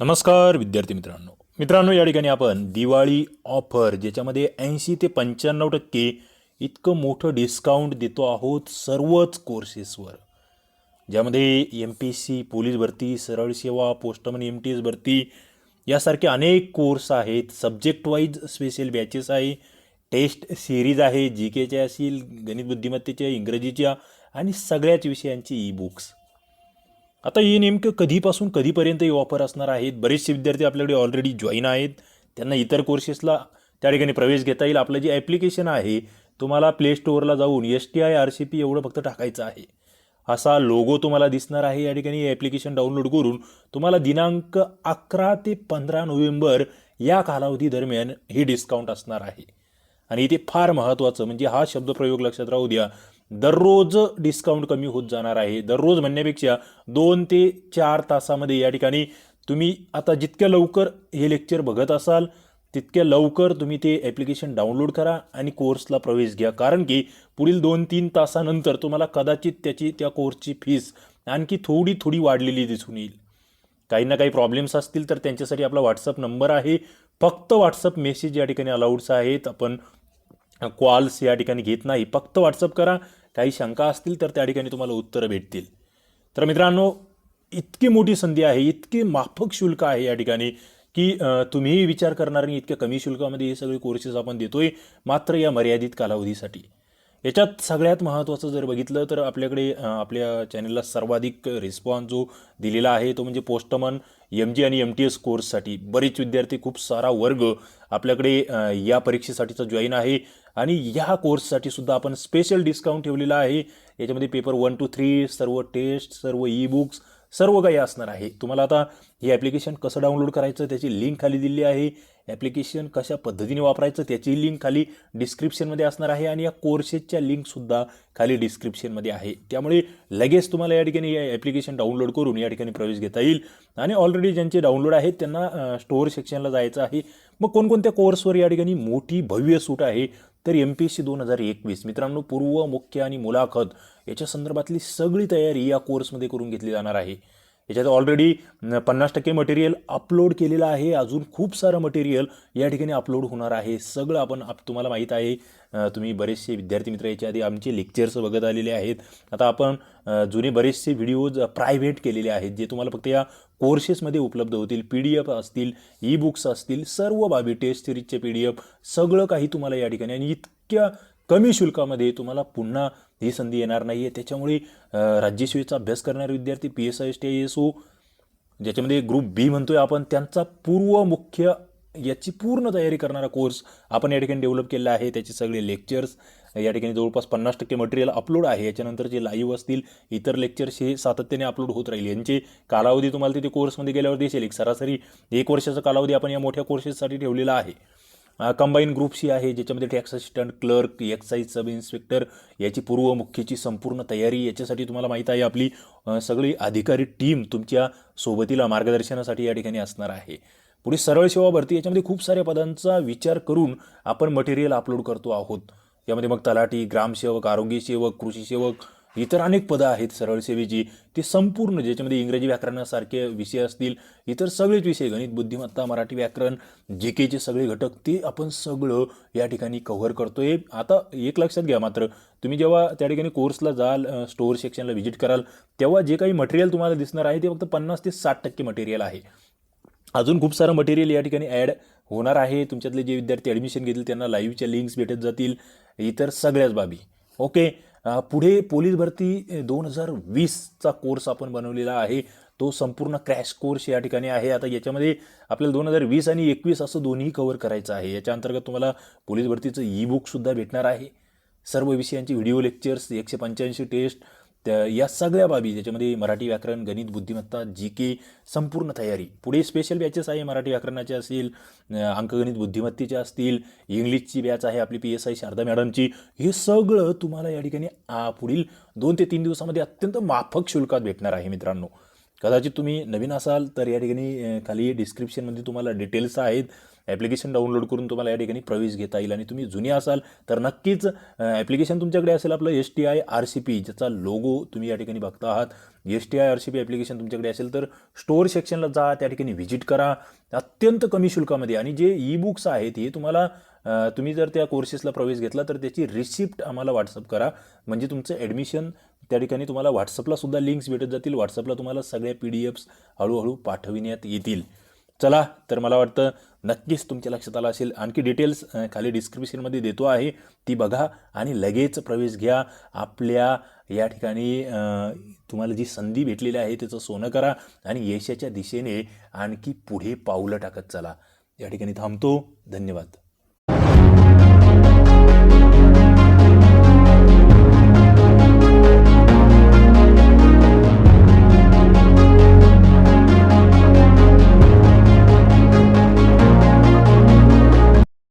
नमस्कार विद्यार्थी मित्रांनो. मित्रांनो या ठिकाणी आपण दिवाळी ऑफर ज्याच्यामध्ये ऐंशी ते पंच्याण्णव टक्के इतकं मोठं डिस्काउंट देतो आहोत सर्वच कोर्सेसवर ज्यामध्ये M P S C police भरती सरळ सेवा पोस्टमन एम टी एस भरती यासारखे अनेक कोर्स आहेत. सब्जेक्ट वाईज स्पेशल बॅचेस आहे टेस्ट सिरीज आहे जी केच्या असतील गणित बुद्धिमत्तेच्या इंग्रजीच्या आणि सगळ्याच विषयांची ई बुक्स आता हे नेमकं कधीपासून कधीपर्यंत ही ऑफर असणार आहेत? बरेचसे विद्यार्थी आपल्याकडे ऑलरेडी जॉईन आहेत. त्यांना इतर कोर्सेसला त्या ठिकाणी प्रवेश घेता येईल. आपलं जे ॲप्लिकेशन आहे तुम्हाला प्ले स्टोअरला जाऊन S T I R C P एवढं फक्त टाकायचं आहे. असा लोगो तुम्हाला दिसणार आहे. या ठिकाणी ॲप्लिकेशन डाउनलोड करून तुम्हाला दिनांक अकरा ते पंधरा नोव्हेंबर या कालावधी दरम्यान हे डिस्काउंट असणार आहे. आणि इथे फार महत्त्वाचं म्हणजे हा शब्दप्रयोग लक्षात राहू द्या. दररोज डिस्काउंट कमी होत जाणार आहे. दररोज म्हणण्यापेक्षा दोन ते चार तासामध्ये या ठिकाणी तुम्ही आता जितक्या लवकर हे लेक्चर बघत असाल तितक्या लवकर तुम्ही ते ॲप्लिकेशन डाउनलोड करा आणि कोर्सला प्रवेश घ्या. कारण की पुढील दोन तीन तासानंतर तुम्हाला कदाचित त्याची त्या कोर्सची फीस आणखी थोडी थोडी वाढलेली दिसून येईल. काही ना काही प्रॉब्लेम्स असतील तर त्यांच्यासाठी आपला व्हॉट्सअप नंबर आहे. फक्त व्हॉट्सअप मेसेज या ठिकाणी अलाउड्स आहेत. आपण कॉल्स या ठिकाणी घेत नाही. फक्त व्हॉट्सअप करा. काही शंका असतील तर त्या ठिकाणी तुम्हाला उत्तरं भेटतील. तर मित्रांनो इतकी मोठी संधी आहे इतकी माफक शुल्क आहे या ठिकाणी की तुम्हीही विचार करणार नाही इतक्या कमी शुल्कामध्ये हे सगळे कोर्सेस आपण देतोय मात्र या मर्यादित कालावधीसाठी. याच्यात सगळ्यात महत्त्वाचं जर बघितलं तर आपल्याकडे आपल्या चॅनलला सर्वाधिक रिस्पॉन्स जो दिलेला आहे तो म्हणजे पोस्टमन एम जी आणि एम टी एस कोर्ससाठी. बरेच विद्यार्थी खूप सारा वर्ग आपल्याकडे या परीक्षेसाठीचा जॉईन आहे. आणि ह्या कोर्ससाठी सुद्धा आपण स्पेशल डिस्काउंट ठेवलेला आहे. याच्यामध्ये पेपर वन टू थ्री सर्व टेस्ट सर्व ई बुक्स सर्व काही असणार आहे. तुम्हाला आता हे ॲप्लिकेशन कसं डाउनलोड करायचं त्याची लिंक खाली दिली आहे. ॲप्लिकेशन कशा पद्धतीने वापरायचं त्याची लिंक खाली डिस्क्रिप्शनमध्ये असणार आहे आणि या कोर्सेसच्या लिंकसुद्धा खाली डिस्क्रिप्शनमध्ये आहे. त्यामुळे लगेच तुम्हाला या ठिकाणी या ॲप्लिकेशन डाउनलोड करून या ठिकाणी प्रवेश घेता येईल. आणि ऑलरेडी ज्यांचे डाउनलोड आहेत त्यांना स्टोअर सेक्शनला जायचं आहे. मग कोणकोणत्या कोर्सवर या ठिकाणी मोठी भव्य सूट आहे? तर एम पी एस सी दोन हजार एकवीस. मित्रांनो पूर्व मुख्य आणि मुलाखत याच्या संदर्भातली सगळी तयारी या कोर्समध्ये करून घेतली जाणार आहे. याच्यात ऑलरेडी पन्नास टक्के मटेरियल अपलोड केलेलं आहे. अजून खूप सारं मटेरियल या ठिकाणी अपलोड होणार आहे. सगळं आपण आप तुम्हाला माहीत आहे. तुम्ही बरेचसे विद्यार्थी मित्र याच्या आधी आमचे लेक्चर्स बघत आलेले आहेत. आता आपण जुने बरेचसे व्हिडिओज प्रायव्हेट केलेले आहेत जे तुम्हाला फक्त या कोर्सेसमध्ये उपलब्ध होतील. पी डी एफ असतील ई बुक्स असतील सर्व बाबी टेस्ट सिरीजचे पी डी एफ सगळं काही तुम्हाला या ठिकाणी आणि इतक्या कमी शुल्कामध्ये तुम्हाला पुन्हा ही संधी येणार नाही आहे त्याच्यामुळे राज्यसेवेचा अभ्यास करणारे विद्यार्थी P S I S T I S O ज्याच्यामध्ये ग्रुप बी म्हणतोय आपण त्यांचा पूर्व मुख्य याची पूर्ण तयारी करणारा कोर्स आपण या ठिकाणी डेव्हलप केला आहे. त्याचे सगळे लेक्चर्स या ठिकाणी जवळपास पन्नास टक्के मटेरियल अपलोड आहे. याच्यानंतर जे लाईव्ह असतील इतर लेक्चर्स हे सातत्याने अपलोड होत राहील. यांचे कालावधी तुम्हाला तिथे कोर्समध्ये गेल्यावर दिसेल. एक सरासरी एक वर्षाचा कालावधी आपण या मोठ्या कोर्सेससाठी ठेवलेला आहे. कंबाईन ग्रुपशी आहे ज्याच्यामध्ये tax assistant clerk excise sub inspector याची पूर्व मुख्यची संपूर्ण तयारी. याच्यासाठी तुम्हाला माहीत आहे आपली सगळी अधिकारी टीम तुमच्या सोबतीला मार्गदर्शनासाठी या ठिकाणी असणार आहे. पुढे सरळ सेवा भरती याच्यामध्ये खूप साऱ्या पदांचा विचार करून आपण मटेरियल अपलोड करतो आहोत. यामध्ये मग तलाठी ग्रामसेवक आरोग्य सेवक कृषी सेवक इतर अनेक पदं आहेत सरळ सेवेची ते संपूर्ण ज्याच्यामध्ये इंग्रजी व्याकरणासारखे विषय असतील इतर सगळेच विषय गणित बुद्धिमत्ता मराठी व्याकरण जे केचे सगळे घटक ते आपण सगळं या ठिकाणी कव्हर करतोय. आता एक लक्षात घ्या मात्र तुम्ही जेव्हा त्या ठिकाणी कोर्सला जाल स्टोअर सेक्शनला व्हिजिट कराल तेव्हा जे काही मटेरियल तुम्हाला दिसणार आहे ते फक्त पन्नास ते साठ टक्के मटेरियल आहे. अजून खूप सारं मटेरियल या ठिकाणी ॲड होणार आहे. तुमच्यातले जे विद्यार्थी ॲडमिशन घेतील त्यांना लाईव्हच्या लिंक्स भेटत जातील इतर सगळ्याच बाबी. ओके पुढे पोलीस भरती दोन हजार वीसचा कोर्स आपण बनवलेला आहे. तो संपूर्ण क्रॅश कोर्स या ठिकाणी आहे. आता याच्यामध्ये आपल्याला दोन हजार वीस आणि एकवीस असं दोन्ही कव्हर करायचं आहे. याच्या अंतर्गत तुम्हाला पोलीस भरतीचं ई बुकसुद्धा भेटणार आहे. सर्व विषयांची व्हिडिओ लेक्चर्स एकशे पंच्याऐंशी टेस्ट त्या या सगळ्या बाबी ज्याच्यामध्ये मराठी व्याकरण गणित बुद्धिमत्ता जी के संपूर्ण तयारी. पुढे स्पेशल बॅचेस आहे मराठी व्याकरणाचे असतील अंकगणित बुद्धिमत्तेच्या असतील इंग्लिशची बॅच आहे आपली पी एस आय शारदा मॅडमची. हे सगळं तुम्हाला या ठिकाणी पुढील दोन ते तीन दिवसामध्ये अत्यंत माफक शुल्कात भेटणार आहे मित्रांनो. कदाचित तुम्ही नवीन असाल तर या ठिकाणी खाली डिस्क्रिप्शनमध्ये तुम्हाला डिटेल्स आहेत. ॲप्लिकेशन डाउनलोड करून तुम्हाला या ठिकाणी प्रवेश घेता येईल आणि तुम्ही जुने असाल तर नक्कीच ॲप्लिकेशन तुमच्याकडे असेल आपलं S T I R C P ज्याचा लोगो तुम्ही या ठिकाणी बघता आहात. S T I R C P application तुमच्याकडे असेल तर स्टोअर सेक्शनला जा त्या ठिकाणी व्हिजिट करा. अत्यंत कमी शुल्कामध्ये आणि जे ई बुक्स आहेत हे तुम्हाला तुम्ही जर त्या कोर्सेसला प्रवेश घेतला तर त्याची रिसिप्ट आम्हाला व्हॉट्सअप करा. म्हणजे तुमचं ॲडमिशन त्या ठिकाणी तुम्हाला व्हॉट्सअपला सुद्धा लिंक्स भेटत जातील. व्हॉट्सअपला तुम्हाला सगळ्या पी डी एफ्स हळूहळू पाठविण्यात येतील. चला तर मला वाटतं नक्कीच तुमच्या लक्षात आलं असेल. आणखी डिटेल्स खाली डिस्क्रिप्शनमध्ये देतो आहे. ती बघा आणि लगेच प्रवेश घ्या. आपल्या या ठिकाणी तुम्हाला जी संधी भेटलेली आहे त्याचं सोनं करा आणि यशाच्या दिशेने आणखी पुढे पावलं टाकत चला. या ठिकाणी थांबतो. धन्यवाद.